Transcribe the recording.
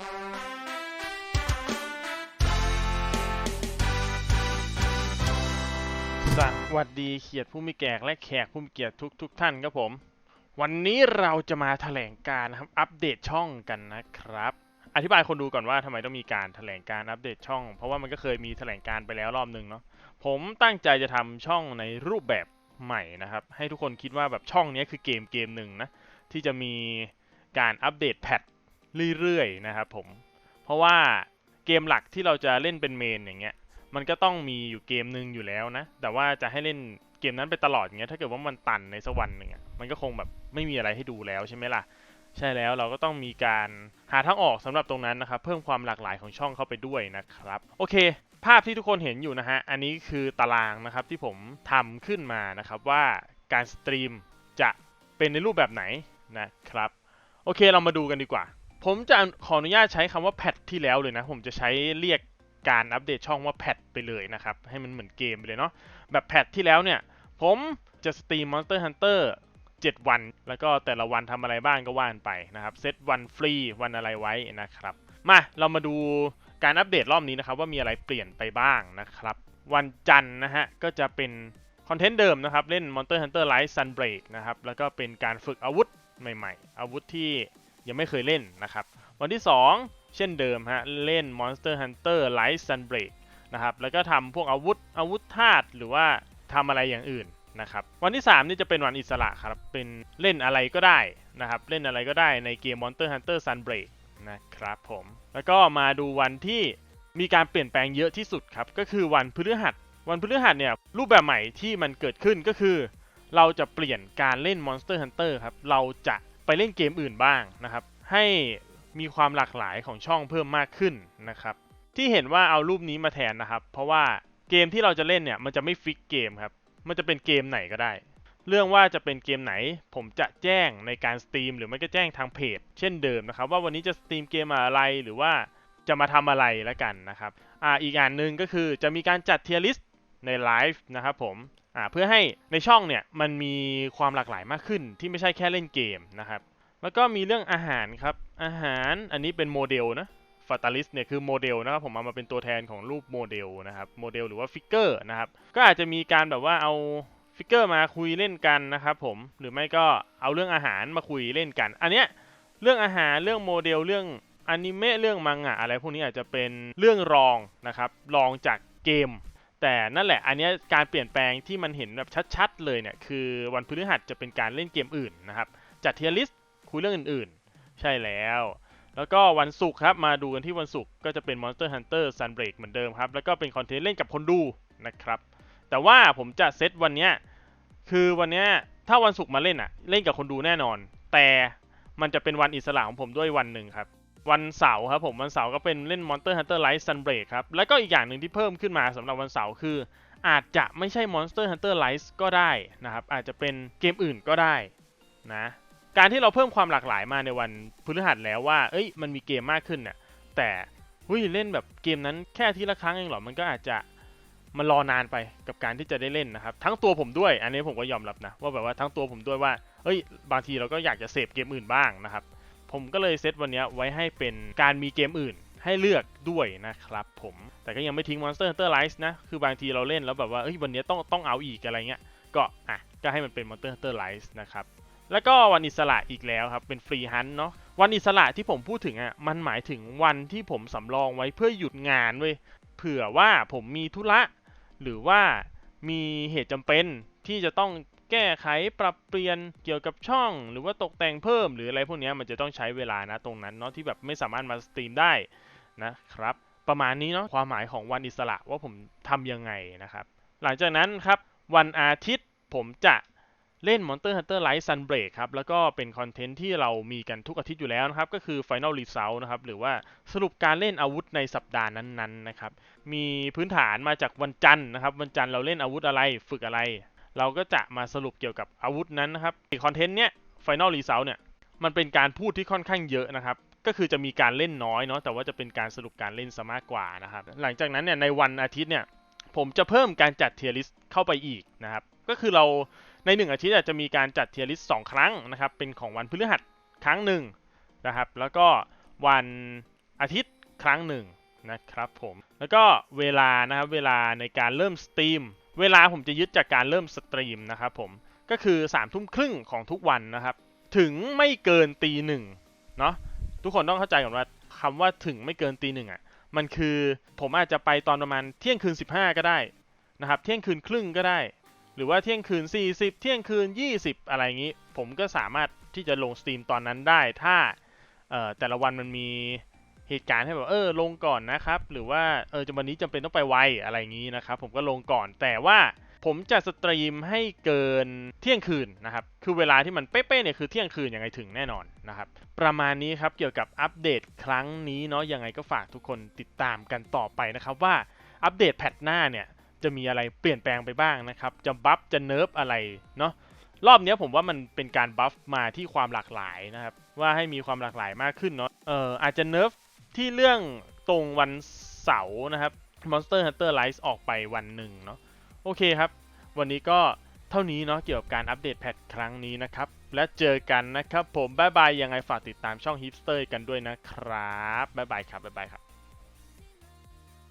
สวัสดีเขียดผู้มีแขกและแขกผู้มีเกียรติทุกทุกท่านครับผม วันนี้เราจะมาแถลงการนะครับ อัปเดตช่องกันนะครับ อธิบายคนดูก่อนว่าทำไมต้องมีการแถลงการอัปเดตช่อง เพราะว่ามันก็เคยมีแถลงการไปแล้วรอบหนึ่งเนาะผมตั้งใจจะทำช่องในรูปแบบใหม่นะครับ ให้ทุกคนคิดว่าแบบช่องนี้คือเกมเกมหนึ่งนะที่จะมีการอัปเดตแพท เรื่อยๆนะครับผม เพราะว่าเกมหลักที่เราจะเล่นเป็นเมนอย่างเงี้ย มันก็ต้องมีอยู่เกมหนึ่งอยู่แล้วนะ แต่ว่าจะให้เล่นเกมนั้นไปตลอดอย่างเงี้ย ถ้าเกิดว่ามันตันในสักวันหนึ่งอะมันก็คงแบบไม่มีอะไรให้ดูแล้วใช่ไหมล่ะ ใช่แล้วเราก็ต้องมีการหาทางออกสำหรับตรงนั้นนะครับ เพิ่มความหลากหลายของช่องเข้าไปด้วยนะครับ โอเค ภาพที่ทุกคนเห็นอยู่นะฮะ อันนี้คือตารางนะครับที่ผมทำขึ้นมานะครับว่าการสตรีมจะเป็นในรูปแบบไหนนะครับ โอเคเรามาดูกันดีกว่า ผมจะขออนุญาตใช้คำว่าแพทที่แล้วเลยนะ ผมจะใช้เรียกการอัปเดตช่องว่าแพทไปเลยนะครับ ให้มันเหมือนเกมไปเลยเนาะแบบแพทที่แล้วเนี่ย ผมจะสตรีม Monster Hunter 7 วัน แล้วก็แต่ละวันทำอะไรบ้างก็ว่านไปนะครับ เซตวันฟรีวันอะไรไว้นะครับ มาเรามาดูการอัปเดตรอบนี้นะครับ ว่ามีอะไรเปลี่ยนไปบ้างนะครับ วันจันทร์นะฮะ ก็จะเป็นคอนเทนต์เดิมนะครับ เล่น Monster Hunter Rise Sunbreak นะครับ แล้วก็เป็นการฝึกอาวุธใหม่ ๆ อาวุธที่ ยังไม่เคยเล่นนะครับ วันที่ 2 เช่นเดิมฮะ เล่น Monster Hunter Rise Sunbreak นะครับ แล้วก็ทำพวกอาวุธอาวุธธาตุหรือว่าทำอะไรอย่างอื่นนะครับ วันที่ 3 นี่จะเป็นวันอิสระครับ เป็นเล่นอะไรก็ได้นะครับ เล่นอะไรก็ได้ในเกม Monster Hunter Sunbreak นะครับผม แล้วก็มาดูวันที่มีการเปลี่ยนแปลงเยอะที่สุดครับ ก็คือวันพฤหัส วันพฤหัสเนี่ยรูปแบบใหม่ที่มันเกิดขึ้นก็คือ เราจะเปลี่ยนการเล่น Monster Hunter ครับ เราจะ ไปเล่นเกมอื่นบ้างนะครับ ให้มีความหลากหลายของช่องเพิ่มมากขึ้นนะครับ ที่เห็นว่าเอารูปนี้มาแทนนะครับ เพราะว่าเกมที่เราจะเล่นเนี่ยมันจะไม่ฟิกเกมครับ มันจะเป็นเกมไหนก็ได้ เรื่องว่าจะเป็นเกมไหน ผมจะแจ้งในการสตรีมหรือไม่ก็แจ้งทางเพจ เช่นเดิมนะครับ ว่าวันนี้จะสตรีมเกมอะไรหรือว่าจะมาทำอะไรแล้วกันนะครับอ่าอีกอันหนึ่งก็คือจะมีการจัดเทียร์ลิสต์ในไลฟ์นะครับผมอ่าเพื่อให้ในช่องเนี่ยมันมีความหลากหลายมากขึ้นที่ไม่ใช่แค่เล่นเกมนะครับ แล้วก็มีเรื่องอาหารครับ อาหารอันนี้เป็นโมเดลนะฟ a ตาลิสเนี่ยคือโมเดลนะครับผมเอามาเป็นตัวแทนของรูปโมเดลนะครับโมเดลหรือว่าฟิกเกอร์นะครับก็อาจจะมีการแบบว่าเอาฟิกเกอร์มาคุยเล่นกันนะครับผมหรือไม่ก็เอาเรื่องอาหารมาคุยเล่นกัน อันเนี้ยเรื่องอาหารเรื่องโมเดลเรื่องอนิเมะเรื่องมังงะอะไรพวกนี้อาจจะเป็นเรื่องรองนะครับรองจากเกม แต่นั่นแหละอันเนี้ยการเปลี่ยนแปลงที่มันเห็นแบบชัดๆเลยเนี่ยคือวันพฤหัสจะเป็นการเล่นเกมอื่นนะครับจัดเทียร์ลิส คุยเรื่องอื่นๆ ใช่แล้ว แล้วก็วันศุกร์ครับ มาดูกันที่วันศุกร์ก็จะเป็น Monster Hunter Sunbreak เหมือนเดิมครับ แล้วก็เป็นคอนเทนต์เล่นกับคนดูนะครับ แต่ว่าผมจะเซตวันเนี้ยคือวันเนี้ยถ้าวันศุกร์มาเล่นอะเล่นกับคนดูแน่นอน แต่มันจะเป็นวันอิสระของผมด้วยวันหนึ่งครับ วันเสาร์ครับผมวันเสาร์ก็เป็นเล่น Monster Hunter Rise Sunbreak ครับ แล้วก็อีกอย่างหนึ่งที่เพิ่มขึ้นมาสำหรับวันเสาร์คือ อาจจะไม่ใช่ Monster Hunter Rise ก็ได้นะครับ อาจจะเป็นเกมอื่นก็ได้นะ การที่เราเพิ่มความหลากหลายมาในวันพฤหัสแล้วว่า เอ้ย มันมีเกมมากขึ้นเนี่ยแต่หุ้ยเล่นแบบเกมนั้นแค่ทีละครั้งเองเหรอ มันก็อาจจะมันรอนานไปกับการที่จะได้เล่นนะครับ ทั้งตัวผมด้วย อันนี้ผมก็ยอมรับนะ ว่าแบบว่าทั้งตัวผมด้วยว่า เอ้ย บางทีเราก็อยากจะเสพเกมอื่นบ้างนะครับ ผมก็เลยเซตวันนี้ไว้ให้เป็นการมีเกมอื่นให้เลือกด้วยนะครับผม แต่ก็ยังไม่ทิ้ง Monster Hunter Rise นะ คือบางทีเราเล่นแล้วแบบว่า เอ้ย วันนี้ต้องต้องเอาอีกอะไรเงี้ย ก็ อะ ก็ให้มันเป็น Monster Hunter Rise นะครับ แล้วก็วันอิสระอีกแล้วครับ เป็นฟรีฮันเนาะวันอิสระที่ผมพูดถึงอะมันหมายถึงวันที่ผมสำรองไว้เพื่อหยุดงานเว้ยเผื่อว่าผมมีธุระ หรือว่ามีเหตุจำเป็นที่จะต้องแก้ไขปรับเปลี่ยนเกี่ยวกับช่อง หรือว่าตกแต่งเพิ่ม หรืออะไรพวกนี้มันจะต้องใช้เวลานะตรงนั้นเนาะที่แบบไม่สามารถมาสตรีมได้นะครับ ประมาณนี้เนาะความหมายของวันอิสระว่าผมทำยังไงนะครับ หลังจากนั้นครับวันอาทิตย์ผมจะ เล่น Monster Hunter Rise Sunbreak ครับ แล้วก็เป็นคอนเทนต์ที่เรามีกันทุกอาทิตย์อยู่แล้วนะครับ ก็คือ Final Result นะครับ หรือว่าสรุปการเล่นอาวุธในสัปดาห์นั้นๆนะครับ มีพื้นฐานมาจากวันจันทร์นะครับ วันจันทร์เราเล่นอาวุธอะไร ฝึกอะไร เราก็จะมาสรุปเกี่ยวกับอาวุธนั้นนะครับคอนเทนต์เนี้ย Final Result เนี่ย มันเป็นการพูดที่ค่อนข้างเยอะนะครับ ก็คือจะมีการเล่นน้อยเนาะ แต่ว่าจะเป็นการสรุปการเล่นซะมากกว่านะครับ หลังจากนั้นเนี่ย ในวันอาทิตย์เนี่ย ผมจะเพิ่มการจัดเทียร์ลิสต์เข้าไปอีกนะครับ ก็คือเรา ในหนึ่งอาทิตย์จะมีการจัดเทียร์ลิสต์สองครั้งนะครับเป็นของวันพฤหัสครั้งหนึ่งนะครับ แล้วก็วันอาทิตย์ครั้งหนึ่งนะครับผมแล้วก็เวลานะครับเวลาในการเริ่มสตรีม เวลาผมจะยึดจากการเริ่มสตรีมนะครับผมก็คือ3ามทุ่มครึ่งของทุกวันนะครับ ถึงไม่เกินตีหนึ่งเนาะทุกคนต้องเข้าใจก่อนว่าคำว่าถึงไม่เกินตีหนึ่งอะมันคือผมอาจจะไปตอนประมาณเที่ยงคืน 15 ก็ได้นะครับ เที่ยงคืนครึ่งก็ได้ รือว่าเที่ยงคืน 40 เที่ยงคืน 20 อะไรอย่างนี้ ผมก็สามารถที่จะลงสตรีมตอนนั้นได้ ถ้าเอ่อแต่ละวันมันมีเหตุการณ์ให้แบบเออลงก่อนนะครับ หรือว่าเออจะวันนี้จำเป็นต้องไปไวอะไรอย่างนี้นะครับ ผมก็ลงก่อนแต่ว่าผมจะสตรีมให้เกินเที่ยงคืนนะครับ คือเวลาที่มันเป๊ะๆเนี่ยคือเที่ยงคืนยังไงถึงแน่นอนนะครับ ประมาณนี้ครับเกี่ยวกับอัปเดตครั้งนี้เนาะยังไงก็ฝากทุกคนติดตามกันต่อไปนะครับว่าอัปเดตแพทหน้าเนี่ย จะมีอะไรเปลี่ยนแปลงไปบ้างนะครับ จะบัฟจะเนิร์ฟอะไรเนาะรอบนี้ผมว่ามันเป็นการบัฟมาที่ความหลากหลายนะครับ ว่าให้มีความหลากหลายมากขึ้นเนาะเอออาจจะเนิร์ฟที่เรื่องตรงวันเสาร์นะครับ Monster Hunter Rise ออกไปวันหนึ่งเนาะโอเคครับ วันนี้ก็เท่านี้เนาะเกี่ยวกับการอัปเดตแพทครั้งนี้นะครับ และเจอกันนะครับผม บ๊ายบายยังไงฝากติดตามช่อง Hipster กันด้วยนะครับ บ๊ายบายครับ บ๊ายบายครับ